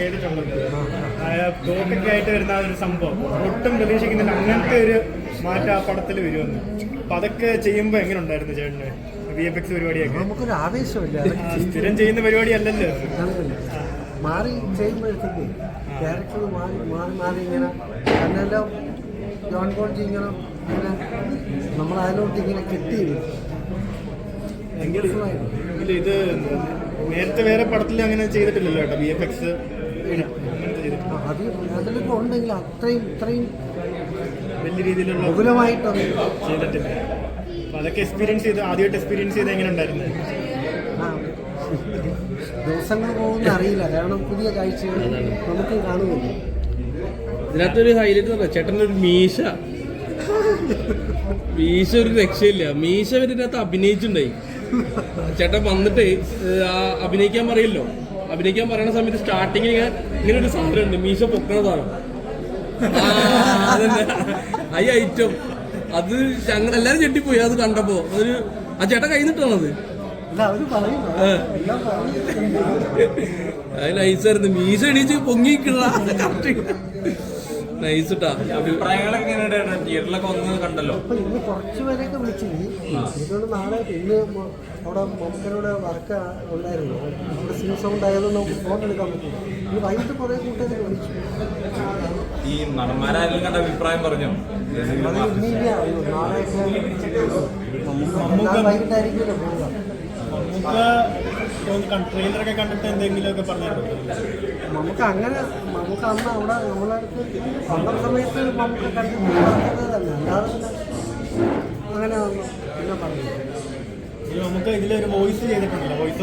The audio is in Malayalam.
ചെയ്തിട്ടുണ്ടല്ലോ തോക്കൊക്കെ ആയിട്ട് വരുന്ന ആ ഒരു സംഭവം. ഒട്ടും പ്രതീക്ഷിക്കുന്നില്ല. അങ്ങനത്തെ ഒരു മാറ്റം ആ പടത്തിൽ വരുമെന്ന്. അപ്പൊ അതൊക്കെ ചെയ്യുമ്പോ എങ്ങനെ ഉണ്ടായിരുന്നു ചേട്ടന്? വി എഫ് എക്സ് പരിപാടിയൊക്കെ? നമുക്കൊരു ആവേശമില്ല. സ്ഥിരം ചെയ്യുന്ന പരിപാടി അല്ലല്ലോ. മാറി ചെയ്യുമ്പോഴത്തേക്ക് ക്യാരക്ടർ മാറി മാറി മാറി ഇങ്ങനെ തന്നെല്ലാം ജോൺ ബോൾജി ഇങ്ങനെ ഇങ്ങനെ നമ്മൾ അതിലോട്ട് ഇങ്ങനെ കെട്ടി എങ്കിലും ഇത് നേരത്തെ വേറെ പടത്തിൽ അങ്ങനെ ചെയ്തിട്ടില്ലല്ലോ കേട്ടോ വി എഫ് എക്സ് അത് അതിലൊക്കെ ഉണ്ടെങ്കിൽ അത്രയും ഇത്രയും വലിയ രീതിയിലുള്ള ബഹുലമായിട്ടൊന്നും ചെയ്തിട്ടില്ല. അപ്പൊ അതൊക്കെ എക്സ്പീരിയൻസ് ചെയ്ത് ആദ്യമായിട്ട് എക്സ്പീരിയൻസ് ചെയ്ത് എങ്ങനെ ഉണ്ടായിരുന്നു? ആ, ദിവസങ്ങൾ പോകുന്ന അറിയില്ല. കാരണം പുതിയ കാഴ്ചകൾ നമുക്ക് കാണുന്നില്ല. ഇതിനകത്തൊരു ഹൈലൈറ്റ് പറഞ്ഞ ചേട്ടന്റെ ഒരു മീശ. മീശ ഒരു രക്ഷയില്ല. മീശ ഇതിനകത്ത് അഭിനയിച്ചിട്ടുണ്ടായി. ചേട്ടൻ വന്നിട്ട് ആ അഭിനയിക്കാൻ പറയല്ലോ. അഭിനയിക്കാൻ പറയുന്ന സമയത്ത് സ്റ്റാർട്ടിങ്ങിൽ ഇങ്ങനെ ഇങ്ങനെ ഒരു സാധനം ഉണ്ട്. മീശ പൊക്കണ സാധനം. ഐ ഐറ്റം അത് ഞങ്ങൾ എല്ലാരും ചെട്ടിപ്പോയി അത് കണ്ടപ്പോ അതൊരു ആ ചേട്ടൻ കൈ നിട്ടാണത് അത്? നൈസായിരുന്നു മീശ എണീച്ച് പൊങ്ങിക്കിള്ള നൈസ് അഭിപ്രായങ്ങളൊക്കെ തിയേറ്ററിലൊക്കെ ഒന്ന് കണ്ടല്ലോ. അപ്പൊ ഇന്ന് കുറച്ച് പേരെയൊക്കെ വിളിച്ചിനി. ഇതുകൊണ്ട് നാളെ ഇന്ന് അവിടെ മമ്മൂക്കനോട് വർക്ക് ഉണ്ടായിരുന്നു. സിം സൗണ്ട് ആയതുകൊണ്ട് നമുക്ക് ഫോൺ എടുക്കാൻ പറ്റില്ല. ഇന്ന് വൈകിട്ട് കുറേ കൂട്ടുകാരെ വിളിച്ചു. ഈ നടന്മാരായാലും കണ്ട അഭിപ്രായം പറഞ്ഞോ? അത് ഇനി ഇനി അറിയൂ നാളെയൊക്കെ നാളെ വൈകിട്ടായിരിക്കുമല്ലോ നമുക്ക് ട്രെയിലറൊക്കെ കണ്ടിട്ട് എന്തെങ്കിലുമൊക്കെ പറഞ്ഞായിരുന്നു നമുക്ക് അങ്ങനെ നമുക്ക് അന്ന് അവിടെ നമ്മളെ സ്വന്തം സമയത്ത് നമുക്ക് കണ്ടിട്ട് തന്നെ അല്ലാതെ അങ്ങനെ പിന്നെ പറഞ്ഞു നമുക്ക് ഇതിലൊരു വോയിസ് ചെയ്തിട്ടുണ്ടല്ലോ വോയിസ്